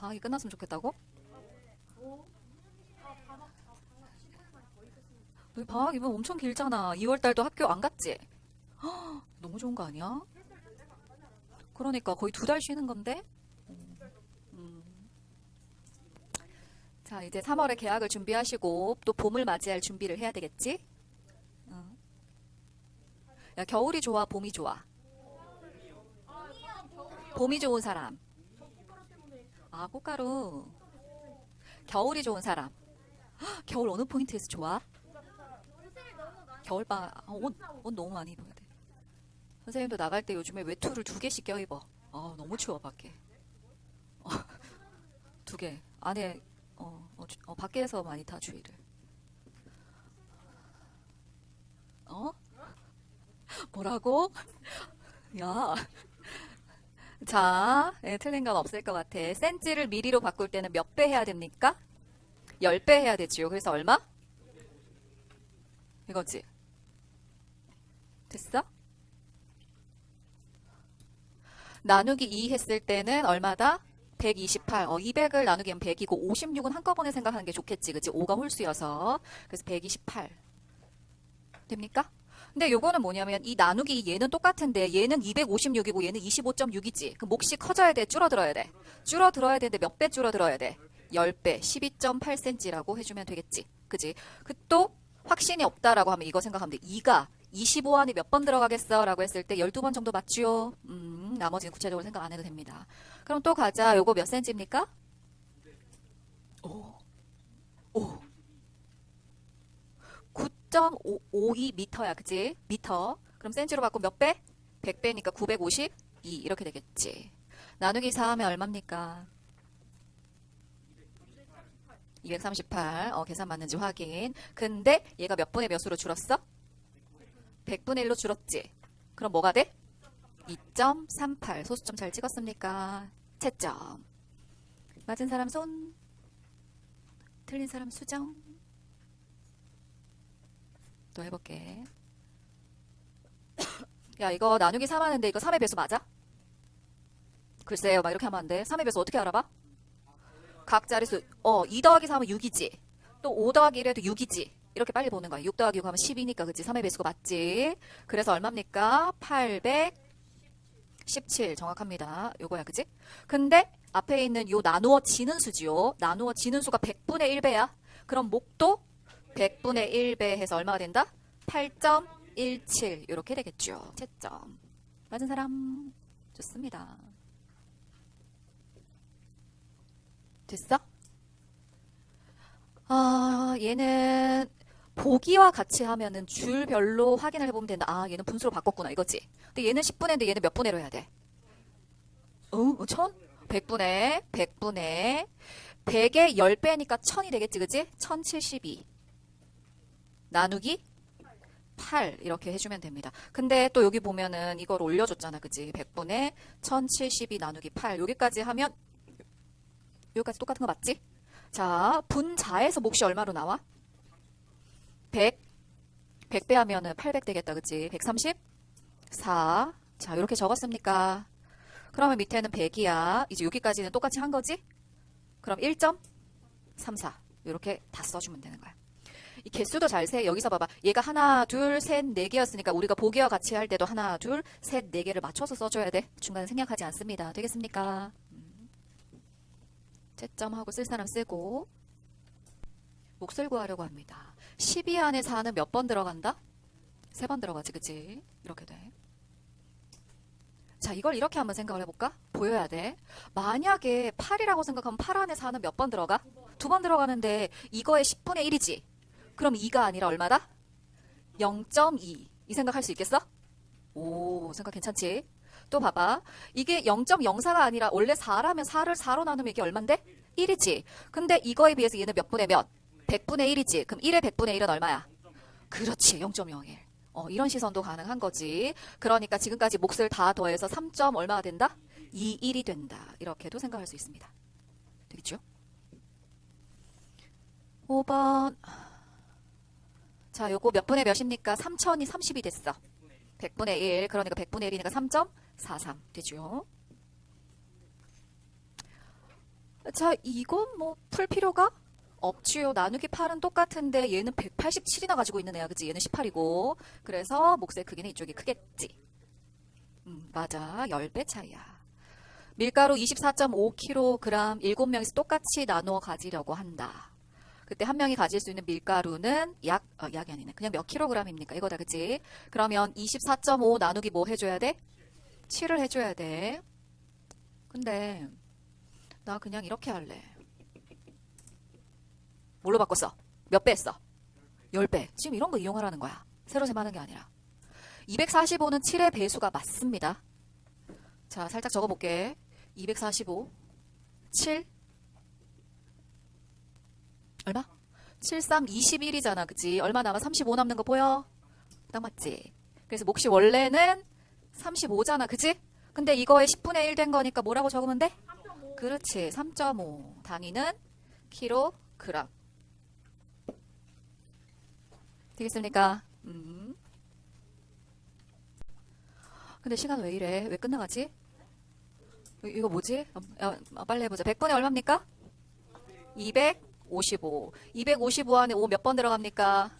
방학이 끝났으면 좋겠다고? 우리 방학이면 엄청 길잖아. 2월 달도 학교 안 갔지? 헉, 너무 좋은 거 아니야? 그러니까 거의 두 달 쉬는 건데? 음. 자, 이제 3월에 계약을 준비하시고 또 봄을 맞이할 준비를 해야 되겠지? 응. 야, 겨울이 좋아, 봄이 좋아? 봄이 좋은 사람. 아, 꽃가루. 겨울이 좋은 사람. 헉, 겨울 어느 포인트에서 좋아? 겨울방 어, 옷, 옷 너무 많이 입어야 돼. 선생님도 나갈 때 요즘에 외투를 두 개씩 껴입어. 아, 너무 추워 밖에. 어, 두 개. 안에 어, 어, 주- 어, 밖에서 많이 타 주의를. 어? 뭐라고? 야. 자, 예, 틀린 건 없을 것 같아. 센치를 미리로 바꿀 때는 몇 배 해야 됩니까? 10배 해야 되지요. 그래서 얼마? 이거지. 됐어? 나누기 2 했을 때는 얼마다? 128. 어, 200을 나누기 하면 100이고 56은 한꺼번에 생각하는 게 좋겠지. 그치? 5가 홀수여서. 그래서 128. 됩니까? 근데 요거는 뭐냐면 이 나누기 얘는 똑같은데 얘는 256이고 얘는 25.6이지. 그 몫이 커져야 돼? 줄어들어야 돼? 줄어들어야 되는데 몇 배 줄어들어야 돼? 10배. 12.8cm라고 해주면 되겠지. 그지? 그 또 확신이 없다라고 하면 이거 생각하면 돼. 2가 25 안에 몇번 들어가겠어? 라고 했을 때 12번 정도 맞지요? 음, 나머지는 구체적으로 생각 안 해도 됩니다. 그럼 또 가자. 요거 몇 cm입니까? 오. 오. 9.52 미터야, 그치? 미터. 그럼 센치로 바꾸면 몇 배? 100배니까 952 이렇게 되겠지. 나누기 4 하면 얼마입니까? 238. 어, 계산 맞는지 확인. 근데 얘가 몇 분의 몇으로 줄었어? 100분의 1로 줄었지. 그럼 뭐가 돼? 2.38. 소수점 잘 찍었습니까? 채점. 맞은 사람 손. 틀린 사람 수정. 또 해볼게. 야, 이거 나누기 3 하는데 이거 3의 배수 맞아? 글쎄요, 막 이렇게 하면 안 돼. 3의 배수 어떻게 알아봐? 각 자릿수, 어, 2 더하기 3은 6이지. 또 5 더하기 1에도 6이지. 이렇게 빨리 보는 거야. 6 더하기 6 하면 10이니까, 그치? 3의 배수가 맞지? 그래서 얼마입니까? 817. 정확합니다. 요거야, 그치? 근데 앞에 있는 요 나누어지는 수지요. 나누어지는 수가 100분의 1배야. 그럼 목도 100분의 1배 해서 얼마가 된다? 8.17 이렇게 되겠죠. 채점. 맞은 사람 좋습니다. 됐어? 아, 얘는 보기와 같이 하면은 줄별로 확인을 해보면 된다. 아, 얘는 분수로 바꿨구나 이거지. 근데 얘는 10분의인데 얘는 몇 분의로 해야 돼? 어, 천? 100분의 100분의 100의 10배니까 1000이 되겠지, 그지? 1072 나누기 8 이렇게 해주면 됩니다. 근데 또 여기 보면은 이걸 올려줬잖아, 그지? 100분의 1072 나누기 8 여기까지 하면 여기까지 똑같은 거 맞지? 자, 분자에서 몫이 얼마로 나와? 100 100배 하면은 800 되겠다, 그지? 134 자, 이렇게 적었습니까? 그러면 밑에는 100이야. 이제 여기까지는 똑같이 한 거지? 그럼 1.34 이렇게 다 써주면 되는 거야. 이 개수도 잘 세. 여기서 봐봐. 얘가 하나, 둘, 셋, 네 개였으니까 우리가 보기와 같이 할 때도 하나, 둘, 셋, 네 개를 맞춰서 써줘야 돼. 중간에 생략하지 않습니다. 되겠습니까? 음. 채점하고 쓸 사람 쓰고 몫을 구하려고 합니다. 12 안에 4는 몇 번 들어간다? 세 번 들어가지, 그치? 이렇게 돼. 자, 이걸 이렇게 한번 생각을 해볼까? 보여야 돼. 만약에 8이라고 생각하면 8 안에 4는 몇 번 들어가? 두 번 들어가는데 이거의 10분의 1이지? 그럼 2가 아니라 얼마다? 0.2. 이 생각할 수 있겠어? 오, 생각 괜찮지? 또 봐봐. 이게 0.04가 아니라 원래 4라면 4를 4로 나누면 이게 얼만데? 1이지. 근데 이거에 비해서 얘는 몇 분의 몇? 100분의 1이지. 그럼 1의 100분의 1은 얼마야? 그렇지. 0.01. 어, 이런 시선도 가능한 거지. 그러니까 지금까지 몫을 다 더해서 3. 점 얼마가 된다? 2, 1이 된다. 이렇게도 생각할 수 있습니다. 되겠죠? 5번. 자, 요거 몇 분의 몇입니까? 3천이 30이 됐어. 100분의 1. 그러니까 100분의 1이니까 3.43 되죠. 자, 이건 뭐 풀 필요가 없지요. 나누기 8은 똑같은데 얘는 187이나 가지고 있는 애야. 그치? 얘는 18이고. 그래서 몫의 크기는 이쪽이 크겠지. 음, 맞아. 10배 차이야. 밀가루 24.5kg 7명이서 똑같이 나누어 가지려고 한다. 그때 한 명이 가질 수 있는 밀가루는 약, 어, 약이 아니네. 그냥 몇 킬로그램입니까? 이거다, 그치? 그러면 24.5 나누기 뭐 해줘야 돼? 7을 해줘야 돼. 근데, 나 그냥 이렇게 할래. 뭘로 바꿨어? 몇 배 했어? 10배. 지금 이런 거 이용하라는 거야. 새로 셈하는 게 아니라. 245는 7의 배수가 맞습니다. 자, 살짝 적어볼게. 245, 7, 얼마? 73, 21이잖아. 그치? 얼마 남아? 35 남는 거 보여? 딱 맞지? 그래서 몫이 원래는 35잖아. 그치? 근데 이거에 10분의 1 된 거니까 뭐라고 적으면 돼? 그렇지. 3.5. 단위는 킬로그램. 되겠습니까? 음. 근데 시간 왜 이래? 왜 끝나가지? 이- 이거 뭐지? 어, 어, 빨리 해보자. 100분의 얼마입니까? 255. 255 안에 5 몇 번 들어갑니까?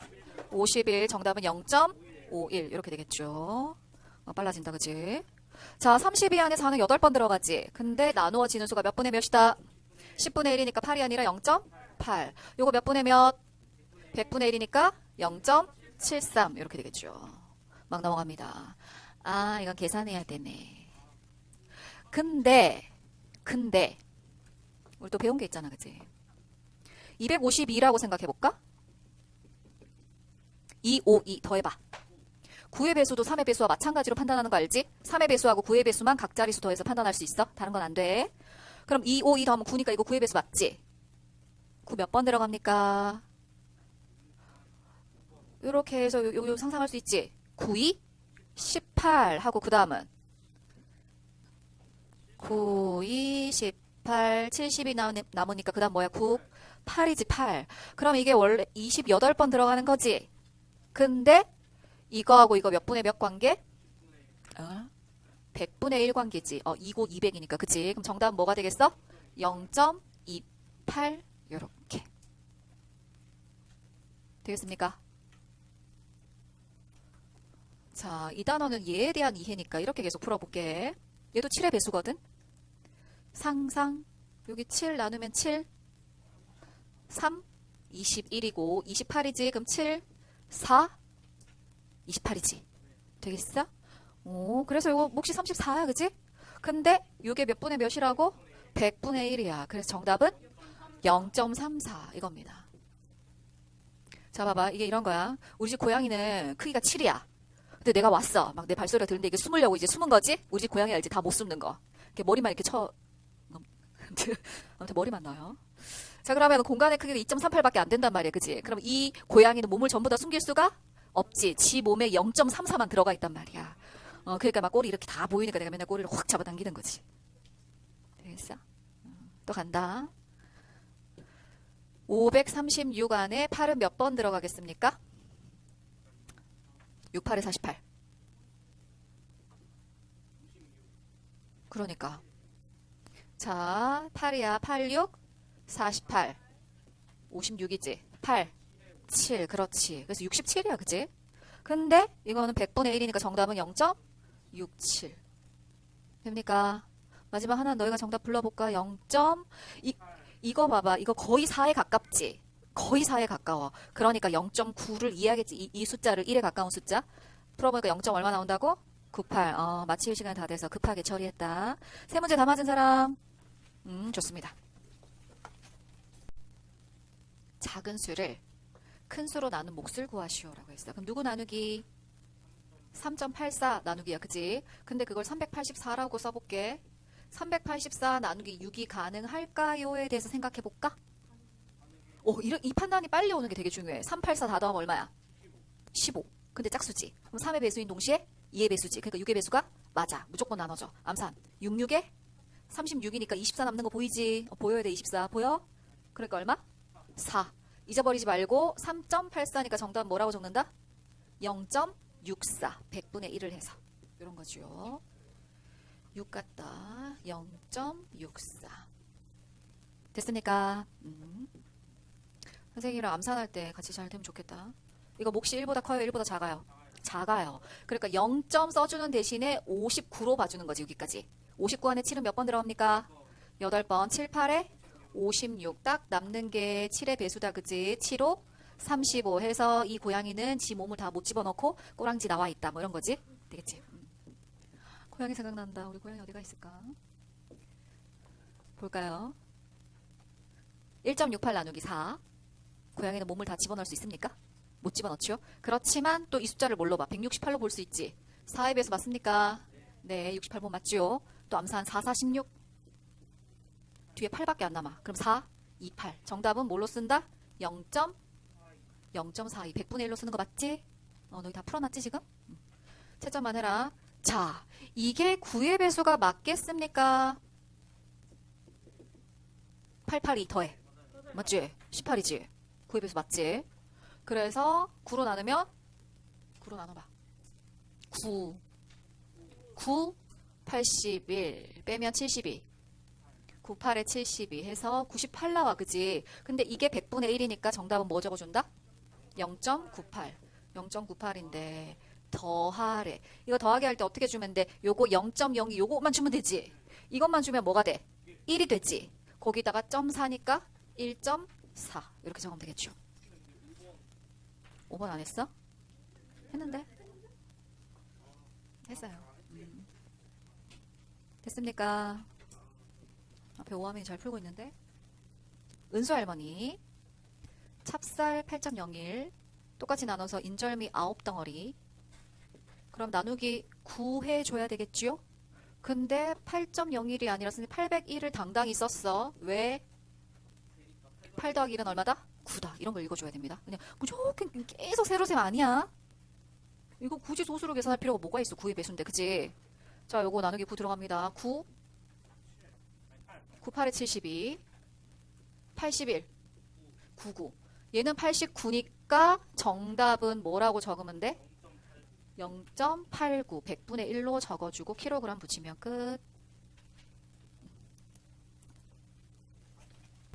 51. 정답은 0.51. 이렇게 되겠죠. 어, 빨라진다, 그지? 자, 32 안에 4는 8번 들어가지. 근데 나누어지는 수가 몇 분의 몇이다? 10분의 1이니까 8이 아니라 0.8. 요거 몇 분의 몇? 100분의 1이니까 0.73. 이렇게 되겠죠. 막 넘어갑니다. 아, 이건 계산해야 되네. 근데, 근데, 우리 또 배운 게 있잖아, 그치? 252라고 생각해볼까? 2, 5, 2 더해봐. 9의 배수도 3의 배수와 마찬가지로 판단하는 거 알지? 3의 배수하고 9의 배수만 각 자리수 더해서 판단할 수 있어? 다른 건 안 돼. 그럼 2, 5, 2 더하면 9니까 이거 9의 배수 맞지? 9 몇 번 들어갑니까? 이렇게 해서 요, 요, 요 상상할 수 있지? 9, 2, 18 하고 그 다음은 9, 2, 18, 70이 나오니, 남으니까 그 다음 뭐야? 9, 8이지 8. 그럼 이게 원래 28번 들어가는 거지? 근데 이거하고 이거 몇 분의 몇 관계? 어? 100분의 1 관계지. 어, 2고 200이니까. 그치? 그럼 정답은 뭐가 되겠어? 0.28 요렇게. 되겠습니까? 자, 이 단어는 얘에 대한 이해니까 이렇게 계속 풀어볼게. 얘도 7의 배수거든? 상상, 여기 7 나누면 7, 3, 21이고, 28이지? 그럼 7, 4, 28이지. 되겠어? 오, 그래서 이거 몫이 34야, 그지? 근데 이게 몇 분의 몇이라고? 100분의 1이야. 그래서 정답은 0.34 이겁니다. 자, 봐봐. 이게 이런 거야. 우리 집 고양이는 크기가 7이야. 근데 내가 왔어. 막 내 발소리가 들리는데 이게 숨으려고 이제 숨은 거지? 우리 집 고양이 알지? 다 못 숨는 거. 이렇게 머리만 이렇게 쳐. 아무튼 머리만 나요. 자, 그러면 공간의 크기가 2.38밖에 안 된단 말이야. 그지? 그럼 이 고양이는 몸을 전부 다 숨길 수가 없지. 지 몸에 0.34만 들어가 있단 말이야. 어, 그러니까 막 꼬리 이렇게 다 보이니까 내가 맨날 꼬리를 확 잡아당기는 거지. 되겠어? 어, 또 간다. 536 안에 8은 몇 번 들어가겠습니까? 6, 8에 48. 그러니까. 자, 8이야. 8, 6, 48. 56이지. 8, 7. 그렇지. 그래서 67이야. 그지? 근데 이거는 100분의 1이니까 정답은 0.67. 됩니까? 마지막 하나 너희가 정답 불러볼까? 0. 이, 이거 봐봐. 이거 거의 4에 가깝지? 거의 4에 가까워. 그러니까 0.9를 이해하겠지. 이, 이 숫자를 1에 가까운 숫자. 풀어보니까 0. 얼마 나온다고? 98. 어, 마칠 시간 다 돼서 급하게 처리했다. 세 문제 다 맞은 사람? 음, 좋습니다. 작은 수를 큰 수로 나눈 몫을 구하시오라고 했어. 그럼 누구 나누기? 3.84 나누기야, 그지? 근데 그걸 384라고 써볼게. 384 나누기 6이 가능할까요에 대해서 생각해 볼까? 오, 이, 이 판단이 빨리 오는 게 되게 중요해. 384 다 더하면 얼마야? 15. 근데 짝수지. 그럼 3의 배수인 동시에 2의 배수지. 그러니까 6의 배수가 맞아. 무조건 나눠져. 암산. 6, 6에 36이니까 24 남는 거 보이지? 어, 보여야 돼, 24. 보여? 그러니까 얼마? 4. 잊어버리지 말고 3.84니까 정답 뭐라고 적는다? 0.64. 100분의 1을 해서. 이런 거죠. 6 같다. 0.64. 됐습니까? 음. 선생님이랑 암산할 때 같이 잘 되면 좋겠다. 이거 몫이 1보다 커요? 1보다 작아요? 작아요. 그러니까 0점 써주는 대신에 59로 봐주는 거지, 여기까지. 59 안에 7은 몇 번 들어갑니까? 8번. 7, 8에 56. 딱 남는 게 7의 배수다, 그지? 7호 35 해서 이 고양이는 지 몸을 다 못 집어넣고 꼬랑지 나와 있다. 뭐 이런 거지? 되겠지? 음. 고양이 생각난다. 우리 고양이 어디가 있을까? 볼까요? 1.68 나누기 4. 고양이는 몸을 다 집어넣을 수 있습니까? 못 집어넣죠. 그렇지만 또 이 숫자를 뭘로 봐? 168로 볼 수 있지. 4에 비해서 맞습니까? 네, 68번 맞죠. 또 암산 4, 4, 16. 뒤에 8밖에 안 남아. 그럼 4, 2, 8. 정답은 뭘로 쓴다? 0. 0.42. 100분의 1로 쓰는 거 맞지? 어, 너희 다 풀어놨지 지금? 음. 채점만 해라. 자, 이게 9의 배수가 맞겠습니까? 882 더해. 맞지? 18이지? 9의 배수 맞지? 그래서 9로 나누면 9로 나눠봐. 9 9 81 빼면 72 98에 72 해서 98 나와 그지? 근데 이게 100분의 1이니까 정답은 뭐 적어준다? 0.98 0.98인데 더하래 이거 더하기 할 때 어떻게 주면 돼? 요거 0.02 요거만 주면 되지 이것만 주면 뭐가 돼? 1이 되지 거기다가 점 4니까 1.4 이렇게 적으면 되겠죠 5번 안 했어? 했는데 했어요 음. 됐습니까? 앞에 오하민이 잘 풀고 있는데? 은수 할머니. 찹쌀 8.01 똑같이 나눠서 인절미 9덩어리. 그럼 나누기 9 해 줘야 되겠지요? 근데 8.01이 아니라 801을 당당히 썼어. 왜? 8 더하기 1은 얼마다? 9다. 이런 걸 읽어줘야 됩니다. 그냥 무조건 계속 세로셈 아니야? 이거 굳이 소수로 계산할 필요가 뭐가 있어? 9의 배수인데 그치? 자 요거 나누기 9 들어갑니다. 9 9, 8에 72 81 99 얘는 89니까 정답은 뭐라고 적으면 돼? 0.89 100분의 1로 적어주고 킬로그램 붙이면 끝